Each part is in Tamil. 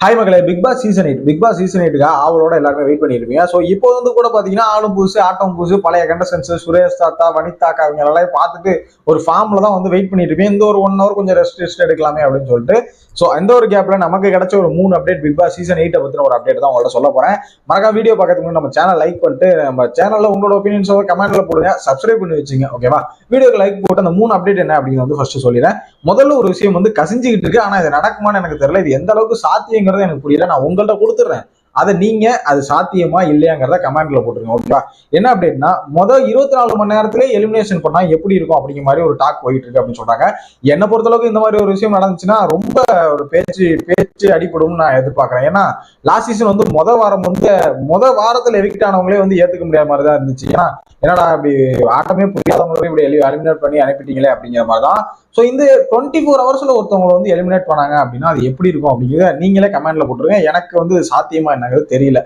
ஹாய் மகளே Bigg Boss season eight Bigg Boss season எயிட்டுக்காக அவளோட எல்லாருமே வெயிட் பண்ணியிருப்பீங்க ஸோ இப்போ வந்து கூட பார்த்தீங்கன்னா ஆளும் புதுசு ஆட்டம் புதுசு பழைய கண்டஸ்டன்ஸ் சுரேஷ் தாத்தா வனிதாக்கா அவங்க எல்லாம் பார்த்துட்டு ஒரு ஃபார்மில் தான் வந்து வெயிட் பண்ணிட்டு இருப்பேன் இந்த ஒரு ஒன் ஹவர் கொஞ்சம் ரெஸ்ட் ரெஸ்ட் எடுக்கலாமே அப்படின்னு சொல்லிட்டு. ஸோ எந்த ஒரு கேப்பில் நமக்கு கிடைச்ச ஒரு மூணு அப்டேட் பிக் பாஸ் சீசன் எயிட்டை பற்றின ஒரு அப்டேட் தான் உங்கள்கிட்ட சொல்ல போகிறேன் மறக்காம வீடியோ பார்க்கறதுக்கு நம்ம சேனல் லைக் பண்ணிட்டு நம்ம சேனலில் உங்களோட ஒப்பீனியன்ஸ் கமெண்ட்ல போடுங்க. சப்ஸ்கிரைப் பண்ணி வச்சுங்க ஓகேவா வீடியோக்கு லைக் போட்டு அந்த மூணு அப்டேட் என்ன அப்படின்னு வந்து ஃபர்ஸ்ட் சொல்லிடுறேன். முதல்ல ஒரு விஷயம் வந்து கசிஞ்சிக்கிட்டு இருக்கு. ஆனால் இது நடக்குமான்னு எனக்கு தெரியல. இது எந்த அளவுக்கு சாத்தியங்கிறது எனக்கு புரியல. நான் உங்கள்ட்ட கொடுத்துட்றேன் அதை நீங்க அது சாத்தியமா இல்லையாங்கிறத கமெண்ட்ல போட்டுருங்க ஓகேவா என்ன அப்டேட்னா மொதல் இருபத்தி நாலு மணி நேரத்திலே எலிமினேஷன் பண்ணா எப்படி இருக்கும் அப்படிங்கிற மாதிரி ஒரு டாக் போயிட்டு இருக்கு அப்படின்னு சொல்றாங்க. என்னை பொறுத்தளவுக்கு இந்த மாதிரி ஒரு விஷயம் நடந்துச்சுன்னா ரொம்ப ஒரு பேச்சு பேச்சு அடிபடும் நான் எதிர்பார்க்கறேன். ஏன்னா லாஸ்ட் சீசன் வந்து முத வாரம் வந்து முத வாரத்துல எவிக்ட் ஆனவங்களே வந்து ஏத்துக்க முடியாத மாதிரி தான் இருந்துச்சு. ஏன்னா என்னடா அப்படி ஆட்டமே புரியாதவங்களே இப்படி எலிமினேட் பண்ணி அனுப்பிட்டீங்களே அப்படிங்கிற மாதிரி தான். ஸோ இந்த டுவெண்ட்டி ஃபோர் ஹவர்ஸ்ல ஒருத்தவங்களை வந்து எலிமினேட் பண்ணாங்க அப்படின்னா அது எப்படி இருக்கும் அப்படிங்கிறத நீங்களே கமெண்ட்ல போட்டுருங்க. எனக்கு வந்து சாத்தியமா என்னங்கிறது தெரியல.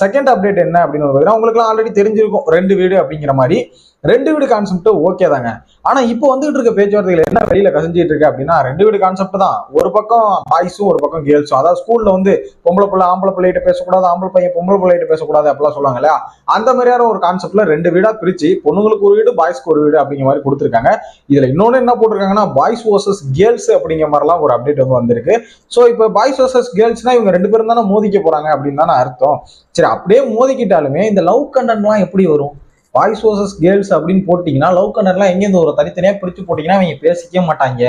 செகண்ட் அப்டேட் என்ன அப்படின்னு பார்த்தீங்கன்னா உங்களுக்குலாம் ஆல்ரெடி தெரிஞ்சிருக்கும். ரெண்டு வீடு அப்படிங்கிற மாதிரி. ரெண்டு வீடு கான்செப்ட் ஓகே தாங்க. ஆனா இப்போ வந்துட்டு இருக்க பேச்சுவார்த்தைகள் என்ன வெளியில கசிஞ்சிட்டு இருக்கு அப்படின்னா ரெண்டு வீடு கான்செப்ட் தான். ஒரு பக்கம் பாய்ஸும் ஒரு பக்கம் கேர்ள்ஸும் அதாவது ஸ்கூல்ல வந்து பொம்பளை பிள்ளை ஆம்பளை பிள்ளைகிட்ட பேசக்கூடாது ஆம்பளை பையன் பொம்பளை பிள்ளைகிட்ட பேசக்கூடாது அப்படிலாம் சொல்லுவாங்க இல்லையா? அந்த மாதிரியான ஒரு கான்செப்ட்ல ரெண்டு வீடா பிரிச்சு பொண்ணுங்களுக்கு ஒரு வீடு பாய்ஸ்க்கு ஒரு வீடு அப்படிங்கிற மாதிரி கொடுத்துருக்காங்க. இதுல இன்னொன்னு என்ன போட்டிருக்காங்கன்னா பாய்ஸ் வர்சஸ் கேர்ள்ஸ் அப்படிங்கிற மாதிரிலாம் ஒரு அப்டேட் வந்து வந்திருக்கு. ஸோ இப்போ பாய்ஸ் வர்சஸ் கேர்ள்ஸ்னா இவங்க ரெண்டு பேரும் தானே மோதிக்க போறாங்க அப்படின்னு தானே அர்த்தம். சரி அப்படியே மோதிக்கிட்டாலுமே இந்த லவ் கண்டென்ட்லாம் எப்படி வரும்? பாய்ஸ் வர்சஸ் கேர்ள்ஸ் அப்படின்னு போட்டிங்கன்னா லவ் கண்டென்ட்லாம் எங்கேருந்து ஒரு தனித்தனியாக பிரித்து போட்டிங்கன்னா அவங்க பேசிக்கவே மாட்டாங்க.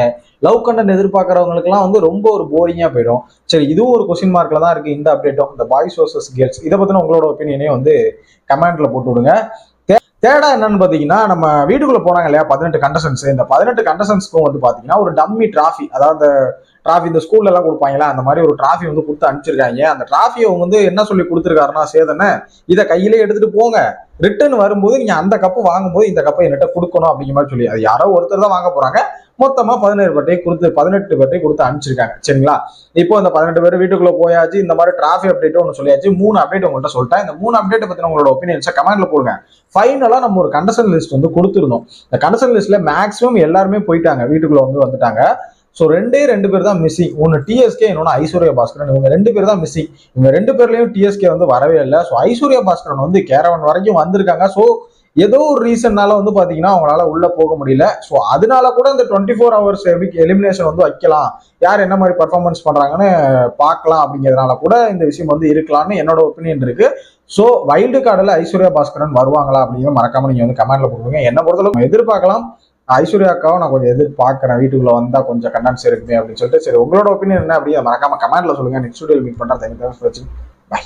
லவ் கண்டன் எதிர்பார்க்குறவங்களுக்குலாம் வந்து ரொம்ப ஒரு போரிங்காக போயிடும். சரி இதுவும் ஒரு கொஸ்டின் மார்க்கில் தான் இருக்குது இந்த அப்டேட்டும் இந்த பாய்ஸ் வர்சஸ் கேர்ள்ஸ் இதை பற்றின உங்களோட ஒப்பீனியனே வந்து கமெண்ட்ல போட்டு விடுங்க. தேடா என்னன்னு பார்த்தீங்கன்னா நம்ம வீட்டுக்குள்ள போனாங்க இல்லையா பதினெட்டு கண்டசன்ஸ் இந்த பதினெட்டு கண்டசன்ஸ்க்கும் வந்து பார்த்தீங்கன்னா ஒரு டம்மி டிராஃபி அதாவது டிராஃபி இந்த ஸ்கூல்ல எல்லாம் கொடுப்பாங்களா அந்த மாதிரி ஒரு டிராஃபி வந்து கொடுத்து அனுப்பிச்சிருக்காங்க. அந்த டிராஃபியை அவங்க வந்து என்ன சொல்லி கொடுத்துருக்காருன்னா சேதனை இதை கையிலே எடுத்துட்டு போங்க. ரிட்டர்ன் வரும்போது நீங்க அந்த கப்பு வாங்கும்போது இந்த கப்பை என்கிட்ட கொடுக்கணும் அப்படிங்கிற மாதிரி சொல்லி அது யாரோ ஒருத்தர் தான் வாங்க போறாங்க. மொத்தமா பதினேழு பேர்ட்டையும் கொடுத்து பதினெட்டு பேர்ட்டையும் கொடுத்து அனுப்பிச்சிருக்காங்க. சரிங்களா? இப்போ அந்த பதினெட்டு பேர் வீட்டுக்குள்ள போயாச்சு இந்த மாதிரி டிராஃபி அப்டேட் ஒன்று சொல்லியாச்சு மூணு அப்டேட் உங்கள்கிட்ட சொல்லிட்டேன். இந்த மூணு அப்டேட் பத்தி உங்களோட ஒப்பீனியன்ஸை கமெண்ட்ல போடுங்க. ஃபைனலா நம்ம ஒரு கண்டசன் லிஸ்ட் வந்து கொடுத்துருந்தோம். இந்த கண்டசன் லிஸ்ட்ல மேக்ஸிமம் எல்லாருமே போயிட்டாங்க வீட்டுக்குள்ள வந்து வந்துட்டாங்க. ஸோ ரெண்டே ரெண்டு பேர் தான் மிஸ்ஸிங் ஒன்று டிஎஸ்கே இன்னொன்று ஐஸ்வர்யா பாஸ்கரன். இவங்க ரெண்டு பேர் தான் மிஸ்ஸிங் இவங்க ரெண்டு பேர்லையும் டிஎஸ்கே வந்து வரவே இல்லை. ஸோ ஐஸ்வர்யா பாஸ்கரன் வந்து கேரவன் வரைக்கும் வந்திருக்காங்க. ஸோ ஏதோ ஒரு ரீசன்னால வந்து பாத்தீங்கன்னா அவங்களால உள்ள போக முடியல. ஸோ அதனால கூட இந்த டுவெண்ட்டி ஃபோர் ஹவர்ஸ் எலிமினேஷன் வந்து வைக்கலாம். யார் என்ன மாதிரி பர்ஃபார்மன்ஸ் பண்றாங்கன்னு பார்க்கலாம் அப்படிங்கிறதுனால கூட இந்த விஷயம் வந்து இருக்கலாம்னு என்னோட ஒப்பீனியன் இருக்கு. ஸோ வைல்டு கார்டில் ஐஸ்வர்யா பாஸ்கரன் வருவாங்களா அப்படிங்கிற மறக்காம நீங்க வந்து கமெண்ட்ல போடுவீங்க என்ன பொறுத்தளவுக்கு எதிர்பார்க்கலாம். ஐஸ்வர்யா அக்காவும் நான் கொஞ்சம் எதிர்பார்க்குறேன். வீட்டுக்குள்ளே வந்தால் கொஞ்சம் கண்டன்ஸ் இருக்குமே அப்படின்னு சொல்லிட்டு. சரி உங்களோட ஒப்பீனியன் என்ன அப்படியே மறக்காம கமெண்ட்ல சொல்லுங்க. நெக்ஸ்ட் வீடியோ மீட் பண்றேன். Thank you bye